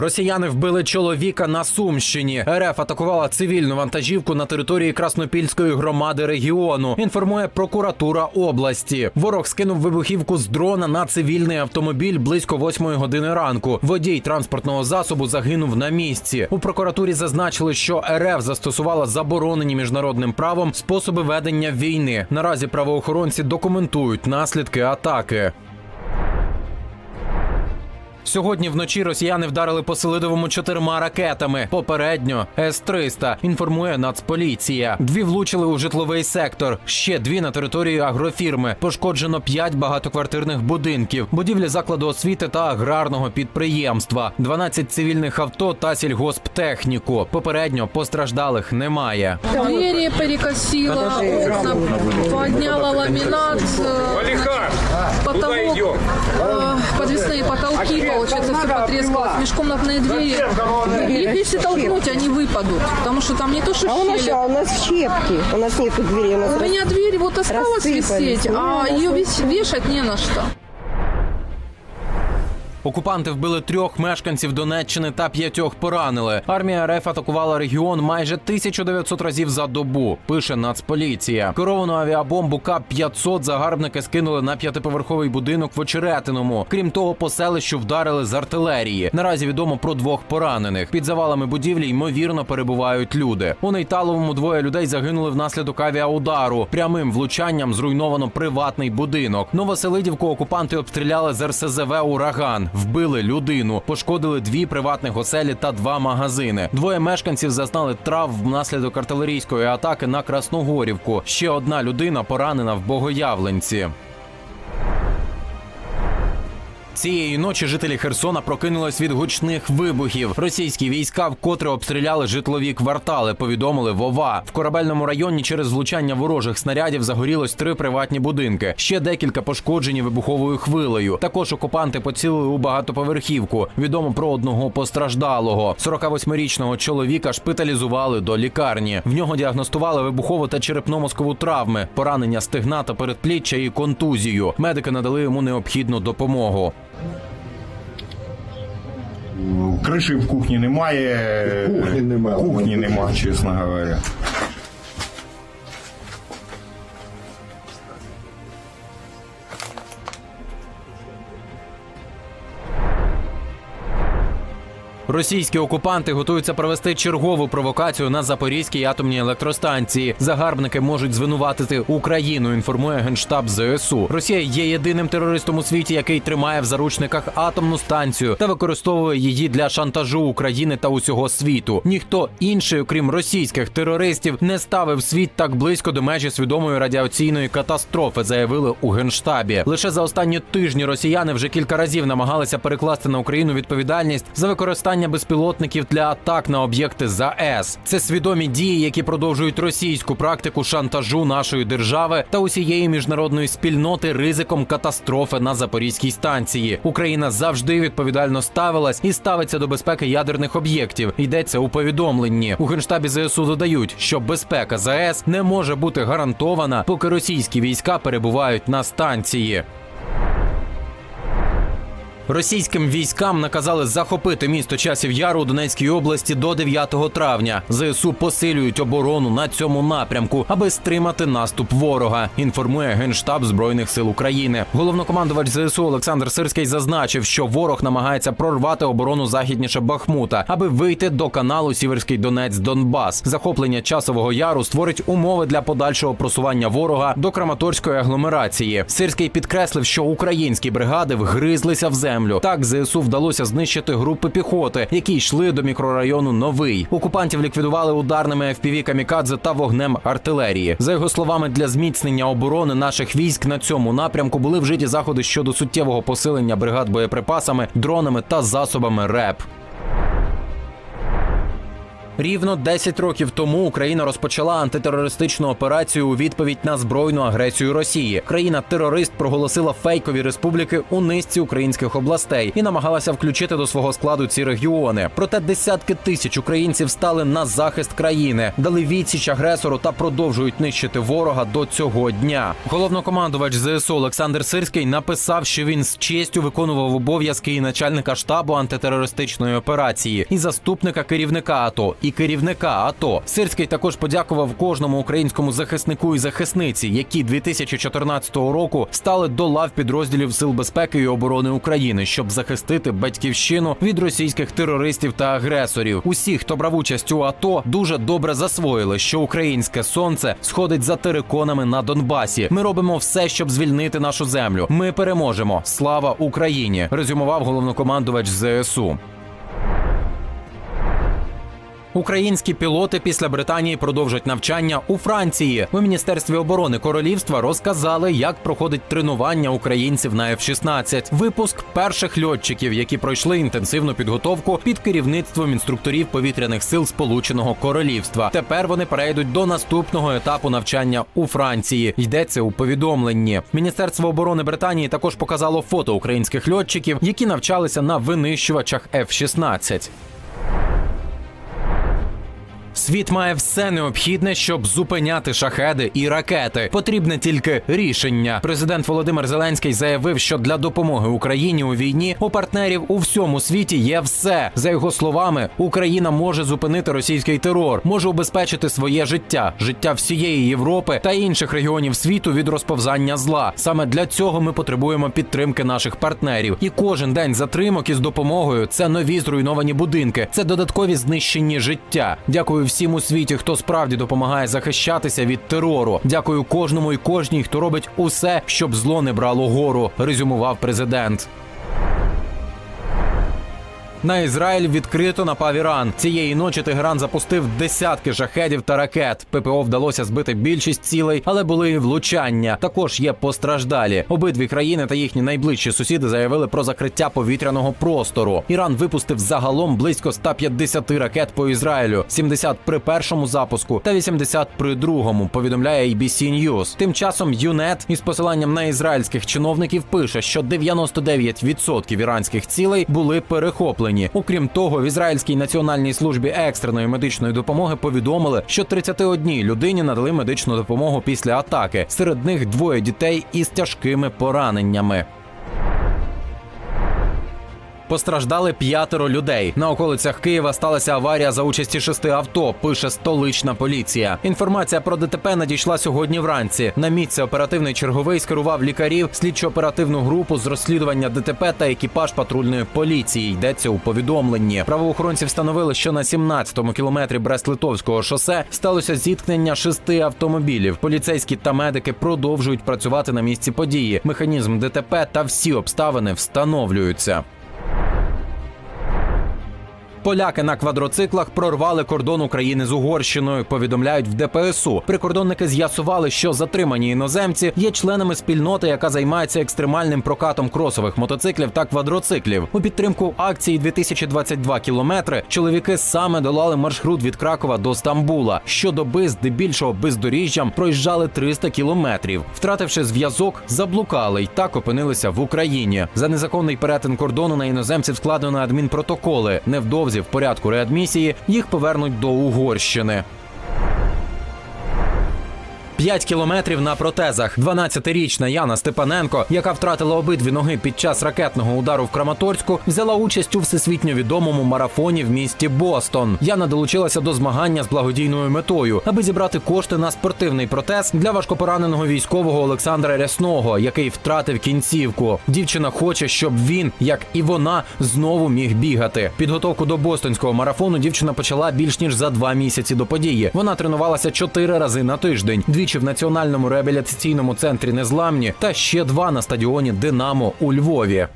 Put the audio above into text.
Росіяни вбили чоловіка на Сумщині. РФ атакувала цивільну вантажівку на території Краснопільської громади регіону. Інформує прокуратура області. Ворог скинув вибухівку з дрона на цивільний автомобіль близько восьмої години ранку. Водій транспортного засобу загинув на місці. У прокуратурі зазначили, що РФ застосувала заборонені міжнародним правом способи ведення війни. Наразі правоохоронці документують наслідки атаки. Сьогодні вночі росіяни вдарили по Селидовому чотирма ракетами. Попередньо С-300, інформує Нацполіція. Дві влучили у житловий сектор, ще дві на території агрофірми. Пошкоджено п'ять багатоквартирних будинків, будівлі закладу освіти та аграрного підприємства, 12 цивільних авто та сільгосптехніку. Попередньо постраждалих немає. Двери перекосило, окна подняла ламинат, э, Алихан, куда потолок, идем? э, подвесные потолки, получается, все потрескалось, межкомнатные двери. Их если толкнуть, они выпадут, потому что там не то, что А у нас, щели. а у нас в щепки. У нас нету двери. У нас У меня дверь вот осталась рассыпались. висеть, а Ну, ее весь вешать не на что. Окупанти вбили трьох мешканців Донеччини та п'ятьох поранили. Армія РФ атакувала регіон майже 1900 разів за добу. Пише Нацполіція. Керовану авіабомбу К-500 загарбники скинули на п'ятиповерховий будинок в Очеретиному. Крім того, по селищу вдарили з артилерії. Наразі відомо про двох поранених. Під завалами будівлі ймовірно перебувають люди. У Нейталовому двоє людей загинули внаслідок авіаудару. Прямим влучанням зруйновано приватний будинок. Новоселидівку окупанти обстріляли з РСЗВ Ураган. Вбили людину, пошкодили дві приватних оселі та два магазини. Двоє мешканців зазнали трав внаслідок артилерійської атаки на Красногорівку. Ще одна людина поранена в Богоявленці. Цієї ночі жителі Херсона прокинулись від гучних вибухів. Російські війська вкотре обстріляли житлові квартали. Повідомили Вова. В корабельному районі через влучання ворожих снарядів загорілось три приватні будинки. Ще декілька пошкоджені вибуховою хвилею. Також окупанти поцілили у багатоповерхівку. Відомо про одного постраждалого. 48-річного чоловіка шпиталізували до лікарні. В нього діагностували вибухову та черепно-мозкову травми, поранення стегна та передпліччя і контузію. Медики надали йому необхідну допомогу. Криші в кухні немає. Кухні немає. Кухні немає, чесно говоря. Російські окупанти готуються провести чергову провокацію на Запорізькій атомній електростанції. Загарбники можуть звинуватити Україну. Інформує генштаб ЗСУ. Росія є єдиним терористом у світі, який тримає в заручниках атомну станцію та використовує її для шантажу України та усього світу. Ніхто інший, окрім російських терористів, не ставив світ так близько до межі свідомої радіаційної катастрофи. Заявили у генштабі. Лише за останні тижні росіяни вже кілька разів намагалися перекласти на Україну відповідальність за використання безпілотників для атак на об'єкти ЗАЕС. Це свідомі дії, які продовжують російську практику шантажу нашої держави та усієї міжнародної спільноти ризиком катастрофи на Запорізькій станції. Україна завжди відповідально ставилась і ставиться до безпеки ядерних об'єктів. Йдеться у повідомленні. У генштабі ЗСУ додають, що безпека ЗАЕС не може бути гарантована, поки російські війська перебувають на станції. Російським військам наказали захопити місто часів Яру у Донецькій області до 9 травня. ЗСУ посилюють оборону на цьому напрямку, аби стримати наступ ворога. Інформує генштаб збройних сил України. Головнокомандувач ЗСУ Олександр Сирський зазначив, що ворог намагається прорвати оборону західніше Бахмута, аби вийти до каналу Сіверський Донець Донбас. Захоплення часового яру створить умови для подальшого просування ворога до Краматорської агломерації. Сирський підкреслив, що українські бригади вгризлися в землю. Так ЗСУ вдалося знищити групи піхоти, які йшли до мікрорайону Новий. Окупантів ліквідували ударними FPV камікадзе та вогнем артилерії. За його словами, для зміцнення оборони наших військ на цьому напрямку були вжиті заходи щодо суттєвого посилення бригад боєприпасами, дронами та засобами РЕП. Рівно 10 років тому Україна розпочала антитерористичну операцію у відповідь на збройну агресію Росії. Країна-терорист проголосила фейкові республіки у низці українських областей і намагалася включити до свого складу ці регіони. Проте десятки тисяч українців стали на захист країни, дали відсіч агресору та продовжують нищити ворога до цього дня. Головнокомандувач ЗСУ Олександр Сирський написав, що він з честю виконував обов'язки і начальника штабу антитерористичної операції, і заступника керівника АТО, і керівника АТО. Сирський також подякував кожному українському захиснику і захисниці, які 2014 року стали до лав підрозділів Сил безпеки і оборони України, щоб захистити батьківщину від російських терористів та агресорів. Усі, хто брав участь у АТО, дуже добре засвоїли, що українське сонце сходить за териконами на Донбасі. Ми робимо все, щоб звільнити нашу землю. Ми переможемо. Слава Україні! Резюмував головнокомандувач ЗСУ. Українські пілоти після Британії продовжать навчання у Франції. У міністерстві оборони королівства розказали, як проходить тренування українців на F-16. Випуск перших льотчиків, які пройшли інтенсивну підготовку під керівництвом інструкторів повітряних сил Сполученого Королівства. Тепер вони перейдуть до наступного етапу навчання у Франції. Йдеться у повідомленні. Міністерство оборони Британії також показало фото українських льотчиків, які навчалися на винищувачах F-16. Світ має все необхідне, щоб зупиняти шахеди і ракети. Потрібне тільки рішення. Президент Володимир Зеленський заявив, що для допомоги Україні у війні у партнерів у всьому світі є все. За його словами, Україна може зупинити російський терор, може убезпечити своє життя, життя всієї Європи та інших регіонів світу від розповзання зла. Саме для цього ми потребуємо підтримки наших партнерів. І кожен день затримок із допомогою це нові зруйновані будинки, це додаткові знищені життя. Дякую всім у світі, хто справді допомагає захищатися від терору. Дякую кожному і кожній, хто робить усе, щоб зло не брало гору. Резюмував президент. На Ізраїль відкрито напав Іран. Цієї ночі Тегеран запустив десятки шахедів та ракет. ППО вдалося збити більшість цілей, але були і влучання. Також є постраждалі. Обидві країни та їхні найближчі сусіди заявили про закриття повітряного простору. Іран випустив загалом близько 150 ракет по Ізраїлю, 70 при першому запуску та 80 при другому. Повідомляє ABC News. Тим часом ЮНЕТ із посиланням на ізраїльських чиновників пише, що 99% іранських цілей були перехоплені. Окрім того, в ізраїльській національній службі екстреної медичної допомоги повідомили, що 31 людині надали медичну допомогу після атаки. Серед них двоє дітей із тяжкими пораненнями. Постраждали п'ятеро людей. На околицях Києва сталася аварія за участі шести авто. Пише столична поліція. Інформація про ДТП надійшла сьогодні вранці. На місце оперативний черговий скерував лікарів, слідчо-оперативну групу з розслідування ДТП та екіпаж патрульної поліції. Йдеться у повідомленні. Правоохоронці встановили, що на 17-му кілометрі Брест-Литовського шосе сталося зіткнення шести автомобілів. Поліцейські та медики продовжують працювати на місці події. Механізм ДТП та всі обставини встановлюються. Поляки на квадроциклах прорвали кордон України з Угорщиною. Повідомляють в ДПСУ. Прикордонники з'ясували, що затримані іноземці є членами спільноти, яка займається екстремальним прокатом кросових мотоциклів та квадроциклів. У підтримку акції 2022 кілометри чоловіки саме долали маршрут від Кракова до Стамбула. Щодоби, здебільшого бездоріжжям, проїжджали 300 кілометрів. Втративши зв'язок, заблукали й так опинилися в Україні. За незаконний перетин кордону на іноземців складено адмінпротоколи. Невдовзі в порядку реадмісії їх повернуть до Угорщини. 5 кілометрів на протезах. 12-річна Яна Степаненко, яка втратила обидві ноги під час ракетного удару в Краматорську, взяла участь у всесвітньо відомому марафоні в місті Бостон. Яна долучилася до змагання з благодійною метою, аби зібрати кошти на спортивний протез для важкопораненого військового Олександра Рясного, який втратив кінцівку. Дівчина хоче, щоб він, як і вона, знову міг бігати. Підготовку до бостонського марафону дівчина почала більш ніж за два місяці до події. Вона тренувалася чотири рази на тиждень. Двічі в національному реабілітаційному центрі Незламні та ще два на стадіоні Динамо у Львові.